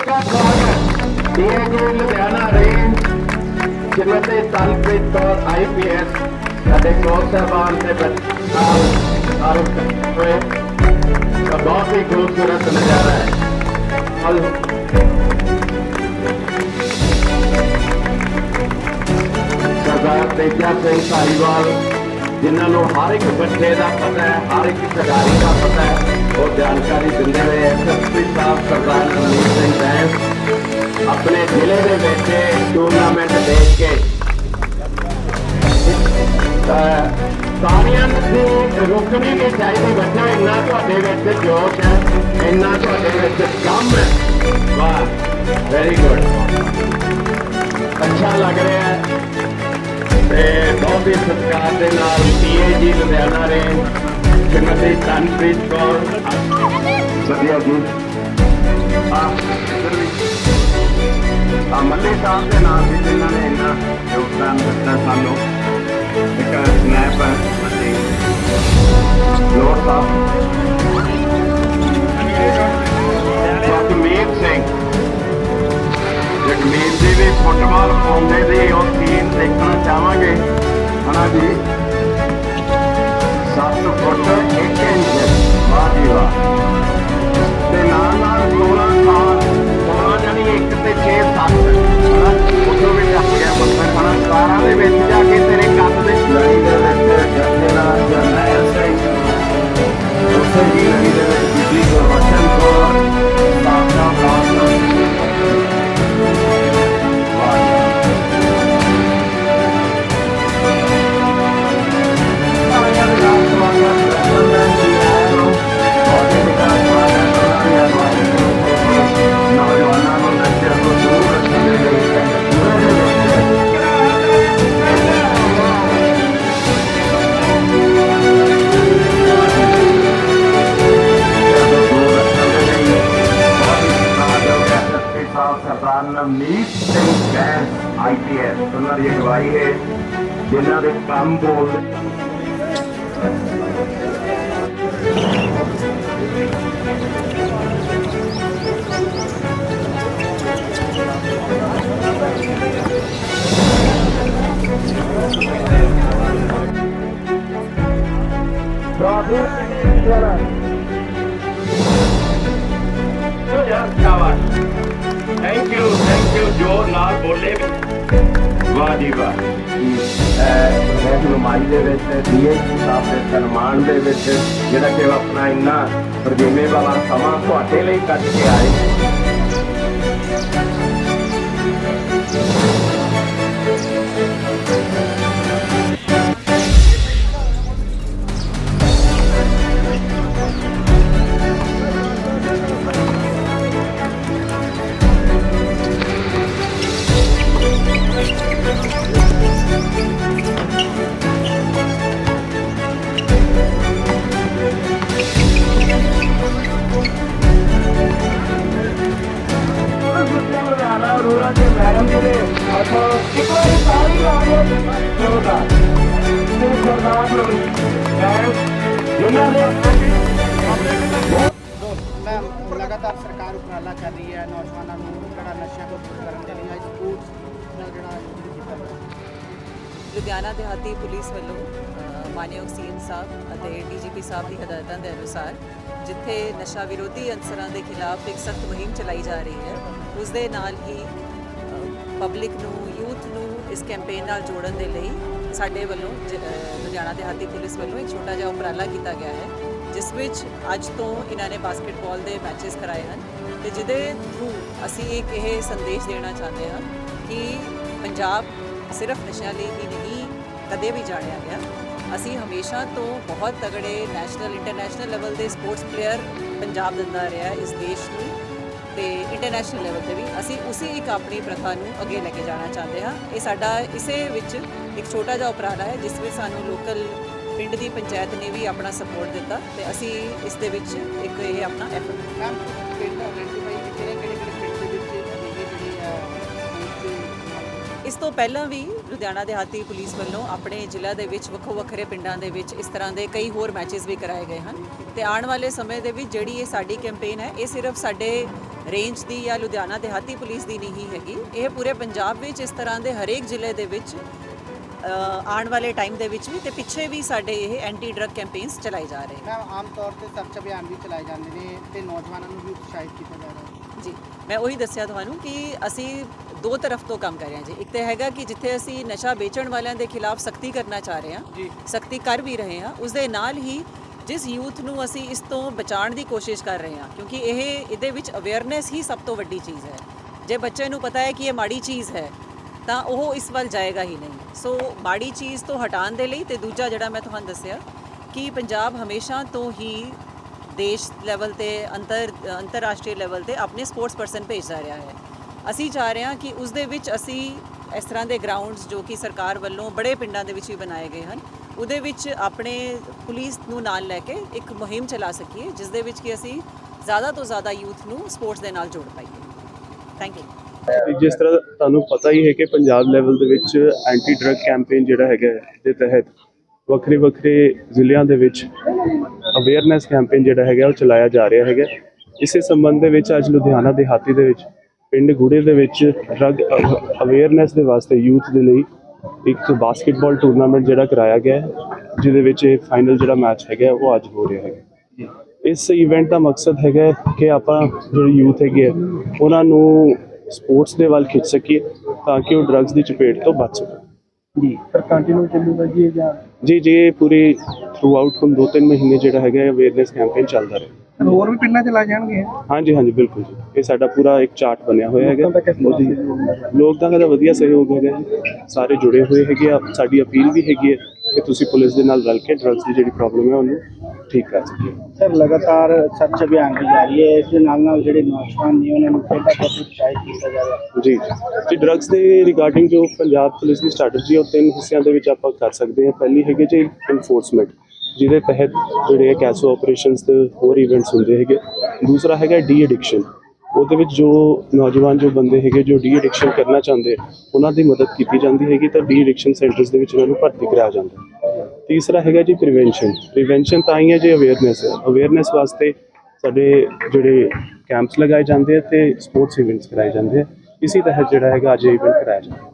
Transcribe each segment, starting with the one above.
का स्वागत DIG Ludhiana range Shrimati Talpreet Kaur IPS ਸਾਡੇ ਕੋਚ ਸਾਹਿਬਾਨ ਦੇ ਨਾਲ ਤਾਰਫ ਹੋਏ ਤਾਂ ਬਹੁਤ ਹੀ ਖੂਬਸੂਰਤ ਨਜ਼ਾਰਾ ਹੈ ਔਰ ਸਰਦਾਰ ਤੇਜਾ ਸਿੰਘ ਧਾਰੀਵਾਲ ਜਿਨ੍ਹਾਂ ਨੂੰ ਹਰ ਇੱਕ ਬੱਚੇ ਦਾ ਪਤਾ ਹੈ ਹਰ ਇੱਕ ਖਿਡਾਰੀ ਦਾ ਪਤਾ ਹੈ ਉਹ ਜਾਣਕਾਰੀ ਦਿੰਦੇ ਹੋਏ ਐਸਐਸਪੀ ਸਾਹਿਬ ਸਰਦਾਰ ਰਣਜੀਤ ਸਿੰਘ ਬੈਂਸ ਆਪਣੇ ਜ਼ਿਲ੍ਹੇ ਦੇ ਵਿੱਚ ਟੂਰਨਾਮੈਂਟ ਦੇਖ ਕੇ ਅਹ ਸਾਰਿਆਂ ਨੂੰ ਰੁਕਣੀ ਨਹੀਂ ਚਾਹੀਦੀ ਬੱਚਾ ਇੰਨਾ ਤੁਹਾਡੇ ਵਿੱਚ ਜੋਸ਼ ਹੈ ਇੰਨਾ ਤੁਹਾਡੇ ਵਿੱਚ ਕੰਮ ਹੈ ਵਾਹ ਵੈਰੀ ਗੁੱਡ ਅੱਛਾ ਲੱਗ ਰਿਹਾ ਹੈ ਤੇ ਬਹੁਤ ਹੀ ਸਤਿਕਾਰ ਦੇ ਨਾਲ ਪੀਏਜੀ ਲੁਧਿਆਣਾ ਦੇ ਸ਼੍ਰੀਮਤੀ ਤਨਪ੍ਰੀਤ ਕੌਰ ਵਧੀਆ ਜੀ ਆ ਇੱਧਰ ਵੀ ਆ ਮੱਲੇ ਸਾਹਿਬ ਦੇ ਨਾਮ ਵੀ ਜਿਨ੍ਹਾਂ ਨੇ ਇੰਨਾ ਯੋਗਦਾਨ ਦਿੱਤਾ ਸਾਨੂੰ ਇੱਕ ਸਨੈਪ ਅਤੇ ਲੋੜ ਸਾਹਿਬ ਜਗਮੀਤ ਸਿੰਘ ਜਗਮੀਤ ਜੀ ਵੀ ਫੁੱਟਬਾਲ ਪਾਉਂਦੇ ਦੀ ਉਹ ਸੀਨ ਦੇਖਣਾ ਚਾਹਾਂਗੇ ਹਨਾ ਜੀ ਫੁੱਟ 1 ਇੰਚ ਵਾਹ ਜੀ ਤੇ ਨਾਲ ਨਾਲ 16 ਸਾਲ 16 ਜਾਨੀ 1 ਤੇ 6 7 ਹਨਾ ਵਿੱਚ ਆ ਗਿਆ ਬੰਦਾ ਹਨਾ 17 ਦੇ ਵਿੱਚ ਜਾ ਕੇ ਤੇਰੇ ਕੱਦ ਦੇ ਲੜੀ ਦੇ ਵਿੱਚ ਜੱਜੇ ਨਾਲ। ਵਿੱਚ ਡੀਏਜੀ ਸਾਹਿਬ ਦੇ ਸਨਮਾਨ ਦੇ ਵਿੱਚ ਜਿਹੜਾ ਕਿ ਉਹ ਆਪਣਾ ਇੰਨਾ ਪ੍ਰਜੀਵੇਂ ਵਾਲਾ ਸਮਾਂ ਤੁਹਾਡੇ ਲਈ ਕੱਢ ਕੇ ਆਏ। ਮੈਂ ਲਗਾਤਾਰ ਸਰਕਾਰ ਉਪਰਾਲਾ ਕਰ ਰਹੀ ਹੈ ਨੌਜਵਾਨਾਂ ਨੂੰ ਜਿਹੜਾ ਨਸ਼ਿਆਂ ਤੋਂ ਦੂਰ ਕਰਨ ਦੇ ਲਈ ਸਪੋਰਟਸ ਨਾਲ ਜਿਹੜਾ ਲੁਧਿਆਣਾ ਦਿਹਾਤੀ ਪੁਲਿਸ ਵੱਲੋਂ ਅ, ਮਾਨਯੋਗ ਸੀਐਮ ਸਾਹਿਬ ਅਤੇ ਡੀਜੀਪੀ ਸਾਹਿਬ ਦੀ ਹਦਾਇਤਾਂ ਦੇ ਅਨੁਸਾਰ ਜਿੱਥੇ ਨਸ਼ਾ ਵਿਰੋਧੀ ਅਨਸਰਾਂ ਦੇ ਖਿਲਾਫ ਇੱਕ ਸਖਤ ਮੁਹਿੰਮ ਚਲਾਈ ਜਾ ਰਹੀ ਹੈ ਉਸ ਦੇ ਨਾਲ ਹੀ ਪਬਲਿਕ ਨੂੰ ਯੂਥ ਨੂੰ ਇਸ ਕੈਂਪੇਨ ਨਾਲ ਜੋੜਨ ਦੇ ਲਈ ਸਾਡੇ ਵੱਲੋਂ ਜ- ਲੁਧਿਆਣਾ ਦਿਹਾਤੀ ਪੁਲਿਸ ਵੱਲੋਂ ਇੱਕ ਛੋਟਾ ਜਿਹਾ ਉਪਰਾਲਾ ਕੀਤਾ ਗਿਆ ਹੈ। ਜਿਸ ਵਿੱਚ ਅੱਜ ਤੋਂ ਇਹਨਾਂ ਨੇ ਬਾਸਕਟਬਾਲ ਦੇ ਮੈਚਸ ਕਰਾਏ ਹਨ ਤੇ ਜਿਹਦੇ ਥਰੂ ਅਸੀਂ ਇੱਕ ਇਹ ਸੰਦੇਸ਼ ਦੇਣਾ ਚਾਹੁੰਦੇ ਹਾਂ ਕਿ ਪੰਜਾਬ ਸਿਰਫ ਨਸ਼ਿਆਂ ਲਈ ਹੀ ਨਹੀਂ, ਕਦੇ ਵੀ ਜਾਣਿਆ ਗਿਆ। ਅਸੀਂ ਹਮੇਸ਼ਾ ਤੋਂ ਬਹੁਤ ਤਗੜੇ ਨੈਸ਼ਨਲ ਇੰਟਰਨੈਸ਼ਨਲ ਲੈਵਲ ਦੇ ਸਪੋਰਟਸ ਪਲੇਅਰ ਪੰਜਾਬ ਦਿੰਦਾ ਰਿਹਾ ਇਸ ਦੇਸ਼ ਨੂੰ ਤੇ ਇੰਟਰਨੈਸ਼ਨਲ ਲੈਵਲ ਤੇ ਵੀ। ਅਸੀਂ ਉਸੇ ਇੱਕ ਆਪਣੀ ਪ੍ਰਥਾ ਨੂੰ ਅੱਗੇ ਲੈ ਕੇ ਜਾਣਾ ਚਾਹੁੰਦੇ ਹਾਂ। ਇਹ ਸਾਡਾ ਇਸੇ ਵਿੱਚ ਇੱਕ ਛੋਟਾ ਜਿਹਾ ਉਪਰਾਲਾ ਹੈ, ਜਿਸ ਵਿੱਚ ਸਾਨੂੰ ਲੋਕਲ ਪਿੰਡ ਦੀ ਪੰਚਾਇਤ ਨੇ ਵੀ ਆਪਣਾ ਸਪੋਰਟ ਦਿੱਤਾ ਤੇ ਅਸੀਂ ਇਸ ਦੇ ਵਿੱਚ ਇੱਕ ਇਹ ਆਪਣਾ ਐਫਰਟ ਮੈਮ ਪਿੰਡ ਆਇਡੈਂਟੀਫਾਈ ਕੀਤੇ ਨੇ ਕਿਹੜੇ ਕਿਹੜੇ ਪਿੰਡ ਦੇ ਵਿੱਚ ਇਹ ਜਿਹੜੀ ਹੈ ਸਪੋਰਟਸ ਦੇ ਇਸ ਤੋਂ ਪਹਿਲਾਂ ਵੀ ਲੁਧਿਆਣਾ ਦਿਹਾਤੀ ਪੁਲਿਸ ਵੱਲੋਂ ਆਪਣੇ ਜ਼ਿਲ੍ਹਾ ਦੇ ਵਿੱਚ ਵੱਖੋ ਵੱਖਰੇ ਪਿੰਡਾਂ ਦੇ ਵਿੱਚ ਇਸ ਤਰ੍ਹਾਂ ਦੇ ਕਈ ਹੋਰ ਮੈਚਸ ਵੀ ਕਰਾਏ ਗਏ ਹਨ। ਤੇ ਆਉਣ ਵਾਲੇ ਸਮੇਂ ਦੇ ਵਿੱਚ ਜਿਹੜੀ ਇਹ ਸਾਡੀ ਕੈਂਪੇਨ ਹੈ ਇਹ ਸਿਰਫ ਸਾਡੇ ਰੇਂਜ ਦੀ ਜਾਂ ਲੁਧਿਆਣਾ ਦਿਹਾਤੀ ਪੁਲਿਸ ਦੀ ਨਹੀਂ ਹੈਗੀ। ਇਹ ਪੂਰੇ ਪੰਜਾਬ ਵਿੱਚ ਇਸ ਤਰ੍ਹਾਂ ਦੇ ਹਰੇਕ ਜ਼ਿਲ੍ਹੇ ਦੇ ਵਿੱਚ ਆਉਣ ਵਾਲੇ ਟਾਈਮ ਦੇ ਵਿੱਚ ਵੀ ਤੇ ਪਿੱਛੇ ਵੀ ਸਾਡੇ ਇਹ ਐਂਟੀ ਡਰੱਗ ਕੈਂਪੇਨਸ ਚਲਾਏ ਜਾ ਰਹੇ ਮੈਂ ਆਮ ਤੌਰ ਤੇ ਸਰਚ ਅਭਿਆਨ ਵੀ ਚਲਾਏ ਜਾਂਦੇ ਨੇ ਤੇ ਨੌਜਵਾਨਾਂ ਨੂੰ ਵੀ ਉਤਸ਼ਾਹਿਤ ਕੀਤਾ ਜਾ ਰਿਹਾ ਹੈ। ਜੀ ਮੈਂ ਉਹੀ ਦੱਸਿਆ ਤੁਹਾਨੂੰ ਕਿ ਅਸੀਂ ਦੋ ਤਰਫ ਤੋਂ ਕੰਮ ਕਰ ਰਹੇ ਹਾਂ ਜੀ। ਇੱਕ ਤਾਂ ਹੈਗਾ ਕਿ ਜਿੱਥੇ ਅਸੀਂ ਨਸ਼ਾ ਵੇਚਣ ਵਾਲਿਆਂ ਦੇ ਖਿਲਾਫ ਸਖਤੀ ਕਰਨਾ ਚਾਹ ਰਹੇ ਹਾਂ ਸਖਤੀ ਕਰ ਵੀ ਰਹੇ ਹਾਂ ਉਸ ਦੇ ਨਾਲ ਹੀ ਜਿਸ ਯੂਥ ਨੂੰ ਅਸੀਂ ਇਸ ਤੋਂ ਬਚਾਉਣ ਦੀ ਕੋਸ਼ਿਸ਼ ਕਰ ਰਹੇ ਹਾਂ ਕਿਉਂਕਿ ਇਹ ਇਹਦੇ ਵਿੱਚ ਅਵੇਅਰਨੈਸ ਹੀ ਸਭ ਤੋਂ ਵੱਡੀ ਚੀਜ਼ ਹੈ। ਜੇ ਬੱਚੇ ਨੂੰ ਪਤਾ ਹੈ ਕਿ ਇਹ ਮਾੜੀ ਚੀਜ਼ ਹੈ ਤਾਂ ਉਹ ਇਸ ਵੱਲ ਜਾਏਗਾ ਹੀ ਨਹੀਂ। ਸੋ ਮਾੜੀ ਚੀਜ਼ ਤੋਂ ਹਟਾਉਣ ਦੇ ਲਈ ਤੇ ਦੂਜਾ ਜਿਹੜਾ ਮੈਂ ਤੁਹਾਨੂੰ ਦੱਸਿਆ ਕਿ ਪੰਜਾਬ ਹਮੇਸ਼ਾ ਤੋਂ ਹੀ ਦੇਸ਼ ਲੈਵਲ ਤੇ ਅੰਤਰ, ਅੰਤਰਰਾਸ਼ਟਰੀ ਲੈਵਲ ਤੇ ਆਪਣੇ ਸਪੋਰਟਸ ਪਰਸਨ ਭੇਜਦਾ ਰਿਹਾ ਹੈ। ਅਸੀਂ ਚਾਹ ਰਹੇ ਹਾਂ ਕਿ ਉਸ ਦੇ ਵਿੱਚ ਅਸੀਂ ਇਸ ਤਰ੍ਹਾਂ ਦੇ ਗਰਾਊਂਡਸ ਜੋ ਕਿ ਸਰਕਾਰ ਵੱਲੋਂ ਬੜੇ ਪਿੰਡਾਂ ਦੇ ਵਿੱਚ ਵੀ ਬਣਾਏ ਗਏ ਹਨ, ਉਹਦੇ ਵਿੱਚ ਆਪਣੇ ਪੁਲਿਸ ਨੂੰ ਨਾਲ ਲੈ ਕੇ ਇੱਕ ਮੁਹਿੰਮ ਚਲਾ ਸਕੀਏ ਜਿਸ ਦੇ ਵਿੱਚ ਕਿ ਅਸੀਂ ਜ਼ਿਆਦਾ ਤੋਂ ਜ਼ਿਆਦਾ ਯੂਥ ਨੂੰ ਸਪੋਰਟਸ ਦੇ ਨਾਲ ਜੋੜ ਪਾਈਏ। ਥੈਂਕ ਯੂ ਜਿਸ ਤਰ੍ਹਾਂ ਤੁਹਾਨੂੰ ਪਤਾ ਹੀ ਹੈ ਕਿ ਪੰਜਾਬ ਲੈਵਲ ਦੇ ਵਿੱਚ ਐਂਟੀ ਡਰੱਗ ਕੈਂਪੇਨ ਜਿਹੜਾ ਹੈਗਾ ਦੇ ਤਹਿਤ ਵੱਖਰੇ ਵੱਖਰੇ ਜ਼ਿਲ੍ਹਿਆਂ ਦੇ ਵਿੱਚ ਅਵੇਅਰਨੈਸ ਕੈਂਪੇਨ ਜਿਹੜਾ ਹੈਗਾ ਉਹ ਚਲਾਇਆ ਜਾ ਰਿਹਾ ਹੈਗਾ। ਇਸੇ ਸੰਬੰਧ ਦੇ ਵਿੱਚ ਅੱਜ ਲੁਧਿਆਣਾ ਦਿਹਾਤੀ ਦੇ ਵਿੱਚ, ਪਿੰਡ ਗੁੜੇ ਦੇ ਵਿੱਚ ਡਰੱਗ ਅਵੇਅਰਨੈਸ ਦੇ ਵਾਸਤੇ ਯੂਥ ਦੇ ਲਈ ਇੱਕ ਬਾਸਕਟਬਾਲ ਟੂਰਨਾਮੈਂਟ ਜਿਹੜਾ ਕਰਾਇਆ ਗਿਆ ਜਿਹਦੇ ਵਿੱਚ ਇਹ ਫਾਈਨਲ ਜਿਹੜਾ ਮੈਚ ਹੈਗਾ ਉਹ ਅੱਜ ਹੋ ਰਿਹਾ ਹੈਗਾ। ਇਸ ਇਵੈਂਟ ਦਾ ਮਕਸਦ ਹੈਗਾ ਕਿ ਆਪਾਂ ਜਿਹੜੇ ਯੂਥ ਹੈਗੇ ਆ, ਉਹਨਾਂ ਨੂੰ ਸਪੋਰਟਸ ਦੇ ਵੱਲ ਖਿੱਚ ਸਕੀਏ ਤਾਂ ਕਿ ਉਹ ਡਰੱਗਸ ਦੀ ਚਪੇਟ ਤੋਂ ਬਚ ਸਕਣ ਜੀ ਪਰ ਕੰਟੀਨਿਊ ਚੱਲੂਗਾ ਜੀ ਇਹ ਜਾਂ? ਜੀ ਜੀ ਇਹ ਪੂਰੀ ਥਰੂ ਆਊਟ ਹੁਣ ਦੋ ਤਿੰਨ ਮਹੀਨੇ ਜਿਹੜਾ ਹੈਗਾ ਅਵੇਅਰਨੈਸ ਕੈਂਪੇਨ ਚੱਲਦਾ ਰਹੇ। ਹੋਰ ਵੀ ਪਿੰਡਾਂ ਚ ਲਾ ਜਾਣਗੇ? ਹਾਂਜੀ ਹਾਂਜੀ ਬਿਲਕੁਲ ਜੀ। ਇਹ ਸਾਡਾ ਪੂਰਾ ਇੱਕ ਚਾਰਟ ਬਣਿਆ ਹੋਇਆ ਹੈਗਾ। ਉਹਦੀ ਸਹਿਯੋਗ ਲੋਕਾਂ ਦਾ ਵਧੀਆ ਸਹਿਯੋਗ ਹੈਗਾ ਜੀ। ਸਾਰੇ ਜੁੜੇ ਹੋਏ ਹੈਗੇ ਆ। ਸਾਡੀ ਅਪੀਲ ਵੀ ਹੈਗੀ ਹੈ ਕਿ ਤੁਸੀਂ ਪੁਲਿਸ ਦੇ ਨਾਲ ਰਲ ਕੇ ਡਰੱਗਸ ਦੀ ਜਿਹੜੀ ਪ੍ਰੋਬਲਮ ਹੈ ਉਹਨੂੰ ਠੀਕ ਕਰ ਸਕੀਏ। ਸਰ ਲਗਾਤਾਰ ਸਰਚ ਅਭਿਆਨ ਵੀ ਜਾਰੀ ਹੈ। ਇਸ ਦੇ ਨਾਲ ਨਾਲ ਜਿਹੜੇ ਨੌਜਵਾਨ ਨੇ ਉਹਨਾਂ ਨੂੰ ਖੇਡਾਂ ਪ੍ਰਤੀ ਉਤਸ਼ਾਹਿਤ ਕੀਤਾ ਜਾ ਰਿਹਾ ਹੈ। ਜੀ ਜੀ ਡਰੱਗਸ ਦੇ ਰਿਗਾਰਡਿੰਗ ਜੋ ਪੰਜਾਬ ਪੁਲਿਸ ਦੀ ਸਟ੍ਰੈਟਜੀ ਉਹ ਤਿੰਨ ਹਿੱਸਿਆਂ ਦੇ ਵਿੱਚ ਆਪਾਂ ਕਰ ਸਕਦੇ ਹਾਂ। ਪਹਿਲੀ ਹੈਗੀ ਜੀ ਇਨਫੋਰਸਮੈਂਟ ਜਿਹਦੇ ਤਹਿਤ ਜਿਹੜੇ ਹੈ ਕੈਸੋ ਆਪਰੇਸ਼ਨਸ ਤੇ ਹੋਰ ਇਵੈਂਟਸ ਹੁੰਦੇ ਹੈਗੇ। ਦੂਸਰਾ ਹੈਗਾ ਡੀ ਐਡਿਕਸ਼ਨ ਉਹਦੇ ਵਿੱਚ ਜੋ ਨੌਜਵਾਨ ਜੋ ਬੰਦੇ ਹੈਗੇ ਜੋ ਡੀ ਐਡਿਕਸ਼ਨ ਕਰਨਾ ਚਾਹੁੰਦੇ ਉਹਨਾਂ ਦੀ ਮਦਦ ਕੀਤੀ ਜਾਂਦੀ ਹੈਗੀ ਤਾਂ ਡੀ ਐਡਿਕਸ਼ਨ ਸੈਂਟਰਸ ਦੇ ਵਿੱਚ ਉਹਨਾਂ ਨੂੰ ਭਰਤੀ ਕਰਾਇਆ ਜਾਂਦਾ ਤੀਸਰਾ ਹੈਗਾ ਜੀ ਪ੍ਰੀਵੈਂਸ਼ਨ। ਪ੍ਰੀਵੈਂਸ਼ਨ ਤਾਂ ਹੀ ਹੈ ਜੀ ਅਵੇਅਰਨੈਸ। ਹੈ ਅਵੇਅਰਨੈਸ ਵਾਸਤੇ ਸਾਡੇ ਜਿਹੜੇ ਕੈਂਪਸ ਲਗਾਏ ਜਾਂਦੇ ਆ ਤੇ ਸਪੋਰਟਸ ਇਵੈਂਟਸ ਕਰਾਏ ਜਾਂਦੇ ਆ। ਇਸੇ ਤਹਿਤ ਜਿਹੜਾ ਹੈਗਾ ਅੱਜ ਇਵੈਂਟ ਕਰਾਇਆ ਜਾਂਦਾ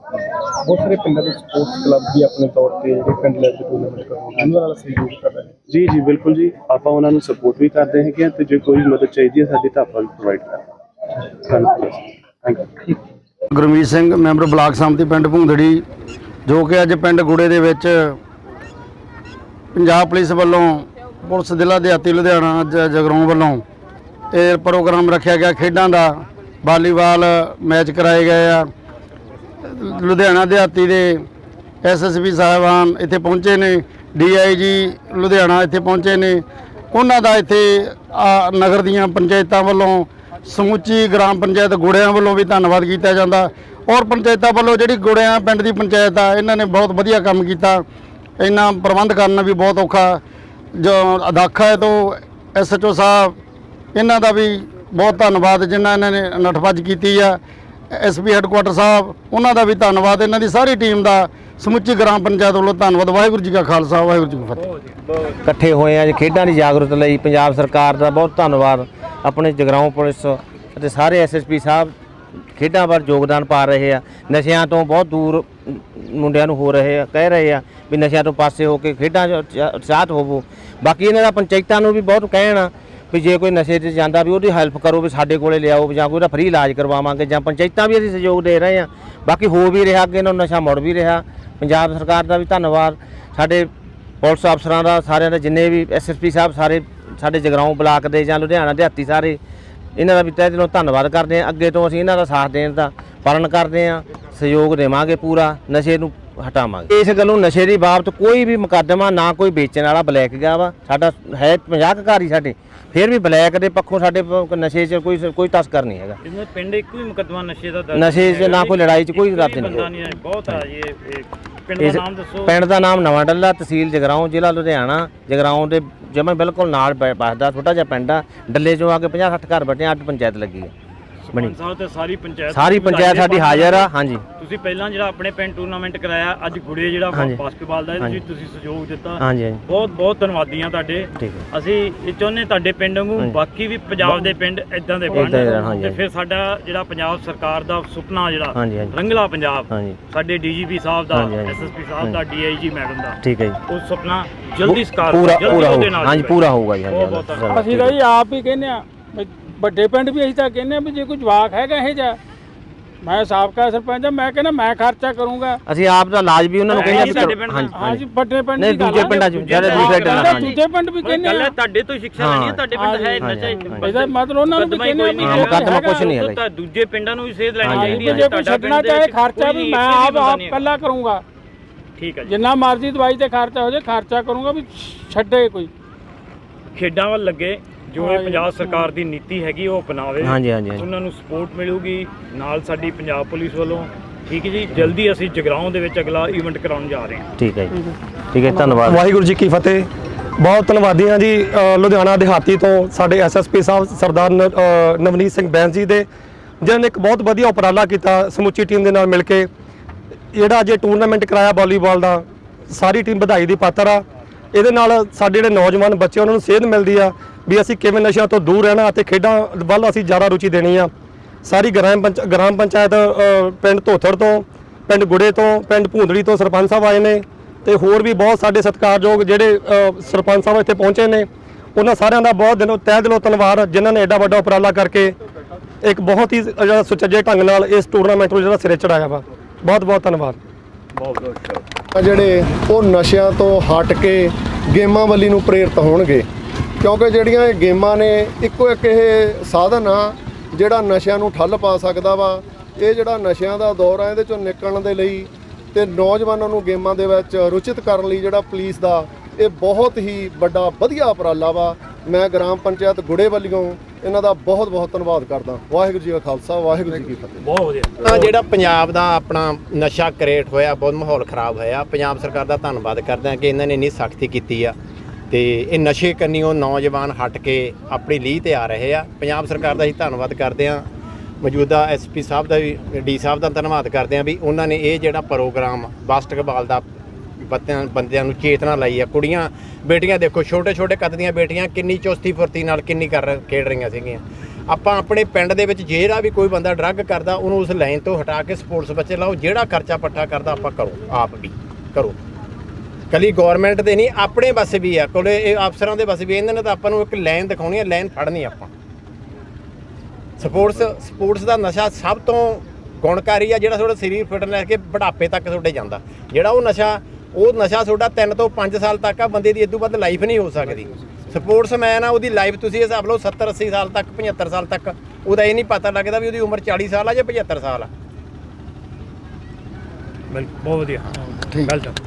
ਬਹੁਤ ਸਾਰੇ ਪਿੰਡਾਂ ਦੇ ਸਪੋਰਟਸ ਕਲੱਬ ਵੀ ਆਪਣੇ ਤੌਰ ਤੇ ਜਿਹੜੇ ਪਿੰਡ ਲੈਵਲ ਦੇ ਟੂਰਨਾਮੈਂਟ ਕਰਵਾਉਂਦੇ ਹਨ ਉਹਨਾਂ ਨਾਲ ਸਹਿਯੋਗ ਕਰ ਰਹੇ ਨੇ। ਜੀ ਜੀ ਬਿਲਕੁਲ ਜੀ। ਆਪਾਂ ਉਹਨਾਂ ਨੂੰ ਸਪੋਰਟ ਵੀ ਕਰਦੇ ਹੈਗੇ ਆ ਤੇ ਜੇ ਕੋਈ ਮਦਦ ਚਾਹੀਦੀ ਹੈ ਸਾਡੀ ਤਾਂ ਆਪਾਂ ਪ੍ਰੋਵਾਈਡ ਕਰਾਂਗੇ thank you Gurmeet Singh member block ਸੰਮਤੀ ਪਿੰਡ ਭੁੰਦੜੀ ਜੋ ਕਿ ਅੱਜ ਪਿੰਡ ਗੁੜੇ ਦੇ ਵਿੱਚ ਪੰਜਾਬ ਪੁਲਿਸ ਵੱਲੋਂ ਪੁਲਿਸ ਜ਼ਿਲ੍ਹਾ ਦਿਹਾਤੀ ਲੁਧਿਆਣਾ ਜ- ਜਗਰਾਉਂ ਵੱਲੋਂ ਇਹ ਪ੍ਰੋਗਰਾਮ ਰੱਖਿਆ ਗਿਆ। ਖੇਡਾਂ ਦਾ ਵਾਲੀਬਾਲ ਮੈਚ ਕਰਾਏ ਗਏ ਆ। ਲੁਧਿਆਣਾ ਦਿਹਾਤੀ ਦੇ ਐਸਐਸਪੀ ਸਾਹਿਬਾਨ ਇੱਥੇ ਪਹੁੰਚੇ ਨੇ ਡੀਆਈਜੀ ਲੁਧਿਆਣਾ ਇੱਥੇ ਪਹੁੰਚੇ ਨੇ। ਉਹਨਾਂ ਦਾ ਇੱਥੇ ਆ, ਨਗਰ ਦੀਆਂ ਪੰਚਾਇਤਾਂ ਵੱਲੋਂ ਸਮੁੱਚੀ ਗ੍ਰਾਮ ਪੰਚਾਇਤ ਗੁੜਿਆਂ ਵੱਲੋਂ ਵੀ ਧੰਨਵਾਦ ਕੀਤਾ ਜਾਂਦਾ। ਔਰ ਪੰਚਾਇਤਾਂ ਵੱਲੋਂ ਜਿਹੜੀ ਗੁੜਿਆਂ ਪਿੰਡ ਦੀ ਪੰਚਾਇਤ ਆ ਇਹਨਾਂ ਨੇ ਬਹੁਤ ਵਧੀਆ ਕੰਮ ਕੀਤਾ। ਇਹਨਾਂ ਪ੍ਰਬੰਧ ਕਰਨਾ ਵੀ ਬਹੁਤ ਔਖਾ। ਜੋ ਅਦਾਖਾ ਹੈ ਤੋਂ ਐਸਐਚਓ ਸਾਹਿਬ ਇਹਨਾਂ ਦਾ ਵੀ ਬਹੁਤ ਧੰਨਵਾਦ ਜਿਨ੍ਹਾਂ ਇਹਨਾਂ ਨੇ ਨਠਭੱਜ ਕੀਤੀ ਆ। ਐਸਪੀ ਹੈੱਡਕੁਆਟਰ ਸਾਹਿਬ, ਉਹਨਾਂ ਦਾ ਵੀ ਧੰਨਵਾਦ, ਇਹਨਾਂ ਦੀ ਸਾਰੀ ਟੀਮ ਦਾ ਸਮੁੱਚੀ ਗ੍ਰਾਮ ਪੰਚਾਇਤ ਵੱਲੋਂ ਧੰਨਵਾਦ। ਵਾਹਿਗੁਰੂ ਜੀ ਕਾ ਖਾਲਸਾ, ਵਾਹਿਗੁਰੂ ਜੀ ਕੀ ਫਤਿਹ। ਇਕੱਠੇ ਹੋਏ ਆ ਜੀ, ਖੇਡਾਂ ਦੀ ਜਾਗਰੂਕਤਾ ਲਈ ਪੰਜਾਬ ਸਰਕਾਰ ਦਾ ਬਹੁਤ ਧੰਨਵਾਦ। ਆਪਣੇ ਜਗਰਾਉਂ ਪੁਲਿਸ ਅਤੇ ਸਾਰੇ ਐਸਐਸਪੀ ਸਾਹਿਬ ਖੇਡਾਂ ਵੱਲ ਯੋਗਦਾਨ ਪਾ ਰਹੇ ਆ। ਨਸ਼ਿਆਂ ਤੋਂ ਬਹੁਤ ਦੂਰ ਮੁੰਡਿਆਂ ਨੂੰ ਹੋ ਰਹੇ ਆ, ਕਹਿ ਰਹੇ ਆ ਵੀ ਨਸ਼ਿਆਂ ਤੋਂ ਪਾਸੇ ਹੋ ਕੇ ਖੇਡਾਂ 'ਚ ਉਤਸ਼ਾ- ਉਤਸ਼ਾਹਤ ਹੋਵੋ। ਬਾਕੀ ਇਹਨਾਂ ਦਾ ਪੰਚਾਇਤਾਂ ਨੂੰ ਵੀ ਬਹੁਤ ਕਹਿਣ ਆ ਵੀ ਜੇ ਕੋਈ ਨਸ਼ੇ 'ਤੇ ਜਾਂਦਾ ਵੀ ਉਹਦੀ ਹੈਲਪ ਕਰੋ ਵੀ ਸਾਡੇ ਕੋਲੇ ਲਿਆਓ ਜਾਂ ਕੋਈ ਉਹਦਾ ਫ੍ਰੀ ਇਲਾਜ ਕਰਵਾਵਾਂਗੇ ਜਾਂ ਪੰਚਾਇਤਾਂ ਵੀ ਅਸੀਂ ਸਹਿਯੋਗ ਦੇ ਰਹੇ ਆ ਬਾਕੀ ਹੋ ਵੀ ਰਿਹਾ ਅੱਗੇ, ਇਹਨਾਂ ਨੂੰ ਨਸ਼ਾ ਮੁੜ ਵੀ ਰਿਹਾ। ਪੰਜਾਬ ਸਰਕਾਰ ਦਾ ਵੀ ਧੰਨਵਾਦ। ਸਾਡੇ ਪੁਲਿਸ ਅਫਸਰਾਂ ਦਾ, ਸਾਰਿਆਂ ਦਾ, ਜਿੰਨੇ ਵੀ ਐਸਐਸਪੀ ਸਾਹਿਬ, ਸਾਰੇ ਸਾਡੇ ਜਗਰਾਉਂ ਬਲਾਕ ਦੇ ਜਾਂ ਲੁਧਿਆਣਾ ਦਿਹਾਤੀ ਸਾਰੇ, ਇਹਨਾਂ ਦਾ ਵੀ ਤਹਿ ਦਿਲੋਂ ਧੰਨਵਾਦ ਕਰਦੇ ਹਾਂ। ਅੱਗੇ ਤੋਂ ਅਸੀਂ ਇਹਨਾਂ ਦਾ ਸਾਥ ਦੇਣ ਦਾ ਪਾਲਣ ਕਰਦੇ ਹਾਂ। ਸਹਿਯੋਗ ਦੇਵਾਂਗੇ ਪੂਰਾ, ਨਸ਼ੇ ਨੂੰ ਹਟਾਵਾਂਗੇ। ਇਸ ਗੱਲੋਂ ਨਸ਼ੇ ਦੀ ਬਾਬਤ ਕੋਈ ਵੀ ਮੁਕੱਦਮਾ ਨਾ ਕੋਈ ਵੇਚਣ ਵਾਲਾ ਬਲੈਕ ਗਿਆ ਵਾ ਸਾਡਾ ਹੈ 50 ਘਰ ਹੀ ਸਾਡੇ। ਫਿਰ ਵੀ ਬਲੈਕ ਦੇ ਪੱਖੋਂ ਸਾਡੇ ਪ- ਨਸ਼ੇ 'ਚ ਕੋਈ ਕੋਈ ਤਸਕਰ ਨਹੀਂ ਹੈਗਾ इसमें पिंड एक ही मुकदमा नशे ਦਾ ਦਰਜ ਨਸ਼ੇ 'ਚ ਨਾ ਕੋਈ ਲੜਾਈ 'ਚ ਕੋਈ ਰੱਬ ਬੰਦਾ ਨਹੀਂ ਨਹੀਂ ਹੈ ਬਹੁਤ ਆ ਜੀ ਇਹ ਇਹ ਪਿੰਡ ਇਸ ਦਾ ਨਾਮ ਦੱਸੋ ਪਿੰਡ ਦਾ ਨਾਮ ਨਵਾਂ ਡੱਲਾ ਤਹਿਸੀਲ ਜਗਰਾਉਂ ਜ਼ਿਲ੍ਹਾ ਲੁਧਿਆਣਾ ਜਗਰਾਉਂ ਦੇ ਜਮੇ ਬਿਲਕੁਲ ਨਾਲ ਬ- ਵੱਸਦਾ ਛੋਟਾ ਜਿਹਾ ਪਿੰਡ ਆ ਡੱਲੇ ਚੋਂ ਆ ਕੇ 50 60 ਘਰ ਬੈਠੇ ਅੱਠ ਪੰਚਾਇਤ ਲੱਗੀ ਹੈ ਬਣੀ। ਸਰਪੰਚ ਸਾਹਿਬ ਤੇ ਸਾਰੀ ਪੰਚਾਇਤ ਸਾਰੀ ਪੰਚਾਇਤ ਸਾਡੀ ਹਾਜ਼ਰ ਆ ਹਾਂਜੀ। ਤੁਸੀਂ ਪਹਿਲਾਂ ਜਿਹੜਾ ਆਪਣੇ ਪਿੰਡ ਟੂਰਨਾਮੈਂਟ ਕਰਾਇਆ ਅੱਜ ਗੁੜੇ ਜਿਹੜਾ। ਬਾਸਕਟਬਾਲ ਦਾ। ਵਿੱਚ ਤੁਸੀਂ ਸਹਿਯੋਗ ਦਿੱਤਾ। ਹਾਂਜੀ ਹਾਂਜੀ। ਬਹੁਤ ਬਹੁਤ ਧੰਨਵਾਦੀ ਤੁਹਾਡੇ। ਠੀਕ ਹੈ। ਅਸੀਂ ਇਹ ਚਾਹੁੰਦੇ ਤੁਹਾਡੇ ਪਿੰਡ ਨੂੰ। ਬਾਕੀ ਵੀ ਪੰਜਾਬ ਦੇ ਪਿੰਡ ਇਦਾਂ ਦੇ ਹਾਂਜੀ, ਤੇ। ਫਿਰ ਸਾਡਾ ਜਿਹੜਾ ਪੰਜਾਬ ਸਰਕਾਰ ਦਾ ਸੁਪਨਾ ਜਿਹੜਾ। ਰੰਗਲਾ ਪੰਜਾਬ ਸਾਡੇ ਡੀਜੀਪੀ ਸਾਹਿਬ ਦਾ। ਐਸਐਸਪੀ ਸਾਹਿਬ ਦਾ ਡੀਆਈਜੀ ਮੈਡਮ ਦਾ। ਠੀਕ ਹੈ ਜੀ। ਉਹ ਸੁਪਨਾ ਜਲਦੀ ਸਕਾਰ ਪੂਰਾ ਜਲਦੀ ਉਹਦੇ ਨਾਲ ਹਾਂਜੀ ਪੂਰਾ ਹੋਊਗਾ ਜੀ ਹਾਂਜੀ ਬਹੁਤ ਬਹੁਤ ਹਾਂਜੀ, ਅਸੀਂ ਤਾਂ ਜੀ ਆਪ ਹੀ ਕਹਿੰਦੇ ਆ ਵੱਡੇ ਪਿੰਡ ਵੀ ਅਸੀਂ ਤਾਂ ਕਹਿੰਦੇ ਆ ਵੀ ਜੇ ਕੋਈ ਜਵਾਕ ਹੈਗਾ ਇਹ ਜਾ ਮੈਂ ਸਾਬਕਾ ਸਰਪੰਚ ਆ ਮੈਂ ਕਹਿੰਦਾ ਮੈਂ ਖਰਚਾ ਕਰੂੰਗਾ। ਅਸੀਂ ਆਪ ਦਾ ਇਲਾਜ ਵੀ ਉਹਨਾਂ ਨੂੰ ਕਹਿੰਦੇ ਆ ਵੀ ਹਾਂਜੀ ਹਾਂ ਜੀ ਹਾਂਜੀ ਵੱਡੇ ਪਿੰਡ ਨਹੀਂ ਦੀ ਗੱਲ ਦੂਜੇ ਆ। ਪਿੰਡਾਂ 'ਚ ਜਿਹੜੇ ਦੂਸਰੇ ਪਿੰਡਾਂ ਕਹਿੰਦੇ ਹਾਂਜੀ ਦੂਜੇ ਪਿੰਡ ਵੀ ਕਹਿੰਦੇ ਗੱਲ ਹੈ ਆ ਤੁਹਾਡੇ ਤੋਂ ਹੀ ਸਿੱਖਿਆ ਲੈਣੀ ਹੈ। ਤੁਹਾਡੇ ਪਿੰਡ ਹੈ। ਇਹਦਾ ਮਤਲਬ ਉਹਨਾਂ ਨੂੰ ਵੀ ਮੁਕੱਦਮਾ ਹੀ ਕਹਿੰਦੇ ਆ ਕੋਈ ਵੀ ਨਹੀਂ ਹਾਂ, ਜੇ ਮੁਕੱਦਮਾ ਹੈਗਾ, ਕੁਛ ਨਹੀਂ ਹੈਗਾ ਜੀ। ਤਾਂ ਦੂਜੇ ਪਿੰਡਾਂ ਨੂੰ ਵੀ ਸੇਧ ਲੈਣੀ ਹਾਂ ਜੀ, ਚਾਹੀਦੀ ਵੀ ਹੈ ਜੇ ਕੋਈ ਛੱਡਣਾ ਚਾਹੇ ਖਰਚਾ ਵੀ ਮੈਂ ਆਪ ਆਪ ਕੱਲਾ ਕਰੂੰਗਾ। ਠੀਕ ਹੈ ਜੀ। ਜਿੰਨਾ ਮਰਜ਼ੀ ਦਵਾਈ ਤੇ ਖਰਚਾ ਹੋ ਜਾਏ ਖਰਚਾ ਕਰੂੰਗਾ ਵੀ ਛੱਡੇ ਕੋਈ। ਖੇਡਾਂ ਵੱਲ ਲੱਗੇ ਜੋ ਇਹ ਪੰਜਾਬ ਸਰਕਾਰ ਦੀ ਨੀਤੀ ਹੈਗੀ ਉਹ ਅਪਣਾਵੇ। ਹਾਂਜੀ ਹਾਂਜੀ ਹਾਂਜੀ। ਉਹਨਾਂ ਨੂੰ ਸਪੋਰਟ ਮਿਲੂਗੀ ਨਾਲ ਸਾਡੀ ਪੰਜਾਬ ਪੁਲਿਸ ਵੱਲੋਂ। ਠੀਕ ਹੈ ਜੀ ਜਲਦੀ ਅਸੀਂ ਜਗਰਾਉਂ ਦੇ ਵਿੱਚ ਅਗਲਾ ਇਵੈਂਟ ਕਰਾਉਣ ਜਾ ਰਹੇ ਹਾਂ। ਠੀਕ ਹੈ ਜੀ। ਠੀਕ ਹੈ ਧੰਨਵਾਦ। ਵਾਹਿਗੁਰੂ ਜੀ ਕੀ ਫਤਿਹ। ਬਹੁਤ ਧੰਨਵਾਦੀ ਹਾਂ ਜੀ ਅ, ਲੁਧਿਆਣਾ ਦਿਹਾਤੀ ਤੋਂ ਸਾਡੇ ਐਸਐਸਪੀ ਸਾਹਿਬ ਸਰਦਾਰ ਨ- ਅ, ਨਵਨੀਤ ਸਿੰਘ ਬੈਂਸ ਜੀ ਦੇ ਜਿਨ੍ਹਾਂ ਨੇ ਇੱਕ ਬਹੁਤ ਵਧੀਆ ਉਪਰਾਲਾ ਕੀਤਾ ਸਮੁੱਚੀ ਟੀਮ ਦੇ ਨਾਲ ਮਿਲ ਕੇ। ਜਿਹੜਾ ਅੱਜ ਟੂਰਨਾਮੈਂਟ ਕਰਾਇਆ ਵਾਲੀਬਾਲ ਦਾ ਸਾਰੀ ਟੀਮ ਵਧਾਈ ਦੀ ਪਾਤਰ ਆ। ਇਹਦੇ ਨਾਲ ਸਾਡੇ ਜਿਹੜੇ ਨੌਜਵਾਨ ਬੱਚੇ ਉਹਨਾਂ ਨੂੰ ਸੇਧ ਮਿਲਦੀ ਆ। ਵੀ ਅਸੀਂ ਕਿਵੇਂ ਨਸ਼ਿਆਂ ਤੋਂ ਦੂਰ ਰਹਿਣਾ ਅਤੇ ਖੇਡਾਂ ਵੱਲ ਅਸੀਂ ਜ਼ਿਆਦਾ ਰੁਚੀ ਦੇਣੀ ਆ। ਸਾਰੀ ਗ੍ਰਾਮ ਪੰਚ ਗ੍ਰਾਮ ਪੰਚਾਇਤ ਪਿੰਡ ਧੋਥੜ ਤੋਂ ਪਿੰਡ ਗੁੜੇ ਤੋਂ ਪਿੰਡ ਭੂੰਦੜੀ ਤੋਂ ਸਰਪੰਚ ਸਾਹਿਬ ਆਏ ਨੇ ਤੇ ਹੋਰ ਵੀ ਬਹੁਤ ਸਾਡੇ ਸਤਿਕਾਰਯੋਗ ਜਿਹੜੇ ਸਰਪੰਚ ਸਾਹਿਬ ਇੱਥੇ ਪਹੁੰਚੇ ਨੇ। ਉਹਨਾਂ ਸਾਰਿਆਂ ਦਾ ਬਹੁਤ ਦਿਲੋਂ ਤਹਿ ਦਿਲੋਂ ਧੰਨਵਾਦ ਜਿਨ੍ਹਾਂ ਨੇ ਐਡਾ ਵੱਡਾ ਉਪਰਾਲਾ ਕਰਕੇ ਇੱਕ ਬਹੁਤ ਹੀ ਜਿਹੜਾ ਸੁਚੱਜੇ ਢੰਗ ਨਾਲ ਇਸ ਟੂਰਨਾਮੈਂਟ ਨੂੰ ਜਿਹੜਾ ਸਿਰੇ ਚੜਾਇਆ ਵਾ। ਬਹੁਤ ਬਹੁਤ ਧੰਨਵਾਦ। ਆ ਜਿਹੜੇ ਉਹ ਨਸ਼ਿਆਂ ਤੋਂ ਹਟ ਕੇ ਗੇਮਾਂ ਵੱਲੀ ਨੂੰ ਪ੍ਰੇਰਿਤ ਹੋਣਗੇ ਕਿਉਂਕਿ ਜਿਹੜੀਆਂ ਇਹ ਗੇਮਾਂ ਨੇ ਇੱਕੋ ਇੱਕ ਇਹ ਸਾਧਨ ਆ ਜਿਹੜਾ ਨਸ਼ਿਆਂ ਨੂੰ ਠੱਲ ਪਾ ਸਕਦਾ ਵਾ। ਇਹ ਜਿਹੜਾ ਨਸ਼ਿਆਂ ਦਾ ਦੌਰ ਆ ਇਹਦੇ ਚੋਂ ਨਿਕਲਣ ਦੇ ਲਈ ਤੇ ਨੌਜਵਾਨਾਂ ਨੂੰ ਗੇਮਾਂ ਦੇ ਵਿੱਚ ਰੁਚਿਤ ਕਰਨ ਲਈ ਜਿਹੜਾ ਪੁਲਿਸ ਦਾ ਇਹ ਬਹੁਤ ਹੀ ਵੱਡਾ ਵਧੀਆ ਉਪਰਾਲਾ ਵਾ। ਮੈਂ ਗ੍ਰਾਮ ਪੰਚਾਇਤ ਗੁੜੇ ਵੱਲੋਂ ਇਹਨਾਂ ਦਾ ਬਹੁਤ ਬਹੁਤ ਧੰਨਵਾਦ ਕਰਦਾ। ਵਾਹਿਗੁਰੂ ਜੀ ਕਾ ਖਾਲਸਾ ਵਾਹਿਗੁਰੂ ਜੀ ਕੀ ਫਤਿਹ। ਬਹੁਤ ਵਧੀਆ। ਤਾਂ ਜਿਹੜਾ ਪੰਜਾਬ ਦਾ ਆਪਣਾ ਨਸ਼ਾ ਕ੍ਰੀਏਟ ਹੋਇਆ ਬਹੁਤ ਮਾਹੌਲ ਖਰਾਬ ਹੋਇਆ ਪੰਜਾਬ ਸਰਕਾਰ ਦਾ ਧੰਨਵਾਦ ਕਰਦੇ ਕਿ ਇਹਨਾਂ ਨੇ ਇੰਨੀ ਸਖਤੀ ਕੀਤੀ ਆ। ਤੇ ਇਹ ਨਸ਼ੇ ਕੰਨੀਓ ਨੌਜਵਾਨ ਹਟ ਕੇ ਆਪਣੀ ਲੀਹ ਤੇ ਆ ਰਹੇ ਆ। ਪੰਜਾਬ ਸਰਕਾਰ ਦਾ ਅਸੀਂ ਧੰਨਵਾਦ ਕਰਦੇ ਹਾਂ। ਮੌਜੂਦਾ ਐਸਪੀ ਸਾਹਿਬ ਦਾ ਵੀ, ਡੀ ਸਾਹਿਬ ਦਾ ਧੰਨਵਾਦ ਕਰਦੇ ਹਾਂ ਵੀ ਉਹਨਾਂ ਨੇ ਇਹ ਜਿਹੜਾ ਪ੍ਰੋਗਰਾਮ ਬਾਸਕਟਬਾਲ ਦਾ ਬੱਤਿਆਂ, ਬੰਦਿਆਂ ਨੂੰ ਚੇਤਨਾ ਲਾਈ ਆ। ਕੁੜੀਆਂ, ਬੇਟੀਆਂ ਦੇਖੋ ਛੋਟੇ ਛੋਟੇ ਕੱਦ ਦੀਆਂ ਬੇਟੀਆਂ ਕਿੰਨੀ ਚੁਸਤੀ ਫੁਰਤੀ ਨਾਲ ਕਿੰਨੀ ਕਰ, ਖੇਡ ਰਹੀਆਂ ਸੀਗੀਆਂ। ਆਪਾਂ ਆਪਣੇ ਪਿੰਡ ਦੇ ਵਿੱਚ ਜਿਹੜਾ ਵੀ ਕੋਈ ਬੰਦਾ ਡਰੱਗ ਕਰਦਾ, ਉਹਨੂੰ ਉਸ ਲਾਈਨ ਤੋਂ ਹਟਾ ਕੇ ਸਪੋਰਟਸ ਬੱਚੇ ਲਾਓ, ਜਿਹੜਾ ਖਰਚਾ ਪੱਠਾ ਕਰਦਾ ਆਪਾਂ ਕਰੋ, ਆਪ ਵੀ ਕਰੋ। ਕਲੀ ਗਵਰਨਮੈਂਟ ਦੇ ਨਹੀਂ ਆਪਣੇ ਬਸ ਵੀ ਆ। ਕੋਲੇ ਇਹ ਅਫਸਰਾਂ ਦੇ ਬਸ ਵੀ ਇਹਨਾਂ ਨੇ ਤਾਂ ਆਪਾਂ ਨੂੰ ਇੱਕ ਲਾਈਨ ਦਿਖਾਉਣੀ ਹੈ ਲਾਈਨ ਫੜਨੀ ਆਪਾਂ। ਸਪੋਰਟਸ ਸਪੋਰਟਸ ਦਾ ਨਸ਼ਾ ਸਭ ਤੋਂ ਗੁਣਕਾਰੀ ਆ ਜਿਹੜਾ ਤੁਹਾਡਾ ਸਰੀਰ ਫਿਟਨੈਸ ਕੇ ਬੁਢਾਪੇ ਤੱਕ ਤੁਹਾਡੇ ਜਾਂਦਾ। ਜਿਹੜਾ ਉਹ ਨਸ਼ਾ ਉਹ ਨਸ਼ਾ ਤੁਹਾਡਾ 3 ਤੋਂ 5 ਸਾਲ ਤੱਕ ਆ ਬੰਦੇ ਦੀ ਇਦੋਂ ਵੱਧ ਲਾਈਫ ਨਹੀਂ ਹੋ ਸਕਦੀ। ਸਪੋਰਟਸਮੈਨ ਆ ਉਹਦੀ ਲਾਈਫ ਤੁਸੀਂ ਹਿਸਾਬ ਲਓ 70 80 ਸਾਲ ਤੱਕ 75 ਸਾਲ ਤੱਕ ਉਹਦਾ ਇਹ ਨਹੀਂ ਪਤਾ ਲੱਗਦਾ ਵੀ ਉਹਦੀ ਉਮਰ 40 ਸਾਲ ਆ ਜਾਂ 75 ਸਾਲ ਆ। ਬਿਲਕੁਲ ਬਹੁਤ ਵਧੀਆ। Well done